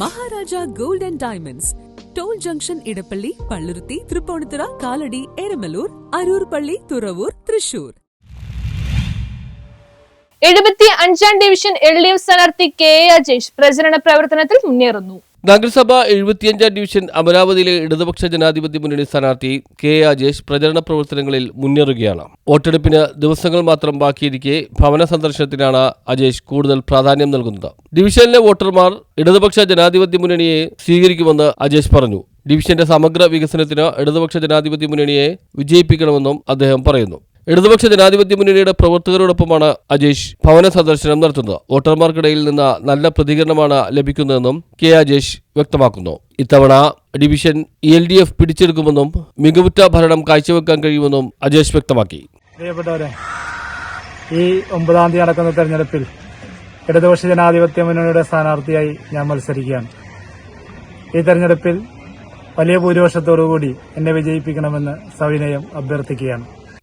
Maharaja gold and diamonds. Toll junction Edappally Palluruthy Tripunithura Kalady Eramalloor Aroor പള്ളി തുറവൂർ തൃശൂർ. എഴുപത്തി അഞ്ചാം division L D F സ്ഥാനാർത്ഥി K A Ajesh പ്രചരണ പ്രവർത്തനത്തിൽ മുന്നേറുന്നു. നഗരസഭ എഴുപത്തിയഞ്ചാം ഡിവിഷൻ അമരാവതിയിലെ ഇടതുപക്ഷ ജനാധിപത്യ മുന്നണി സ്ഥാനാർത്ഥി കെ രാജേഷ് പ്രചരണ പ്രവർത്തനങ്ങളിൽ മുന്നേറുകയാണ്. വോട്ടെടുപ്പിന് ദിവസങ്ങൾ മാത്രം ബാക്കിയിരിക്കെ ഭവന സന്ദർശനത്തിനാണ് അജേഷ് കൂടുതൽ പ്രാധാന്യം നൽകുന്നത്. ഡിവിഷനിലെ വോട്ടർമാർ ഇടതുപക്ഷ ജനാധിപത്യ മുന്നണിയെ സ്വീകരിക്കുമെന്ന് അജേഷ് പറഞ്ഞു. ഡിവിഷന്റെ സമഗ്ര വികസനത്തിന് ഇടതുപക്ഷ ജനാധിപത്യ മുന്നണിയെ വിജയിപ്പിക്കണമെന്നും അദ്ദേഹം പറയുന്നു. ഇടതുപക്ഷ ജനാധിപത്യ മുന്നണിയുടെ പ്രവർത്തകരോടൊപ്പമാണ് അജേഷ് ഭവന സന്ദർശനം നടത്തുന്നത്. വോട്ടർമാർക്കിടയിൽ നിന്ന് നല്ല പ്രതികരണമാണ് ലഭിക്കുന്നതെന്നും കെ അജേഷ് വ്യക്തമാക്കുന്നു. ഇത്തവണ ഡിവിഷൻ എൽ ഡി എഫ് പിടിച്ചെടുക്കുമെന്നും മികവുറ്റ ഭരണം കാഴ്ചവെക്കാൻ കഴിയുമെന്നും അജേഷ് വ്യക്തമാക്കി. പ്രിയപ്പെട്ടവരെ ഈ ഒമ്പതാം തീയതി നടക്കുന്ന തെരഞ്ഞെടുപ്പിൽ ഇടതുപക്ഷ ജനാധിപത്യ മുന്നണിയുടെ സ്ഥാനാർത്ഥിയായി ഞാൻ മത്സരിക്കുകയാണ്. ഈ തെരഞ്ഞെടുപ്പിൽ വലിയ ഭൂരിപക്ഷത്തോടുകൂടി എന്നെ വിജയിപ്പിക്കണമെന്ന് സവിനയം അഭ്യർത്ഥിക്കുകയാണ്.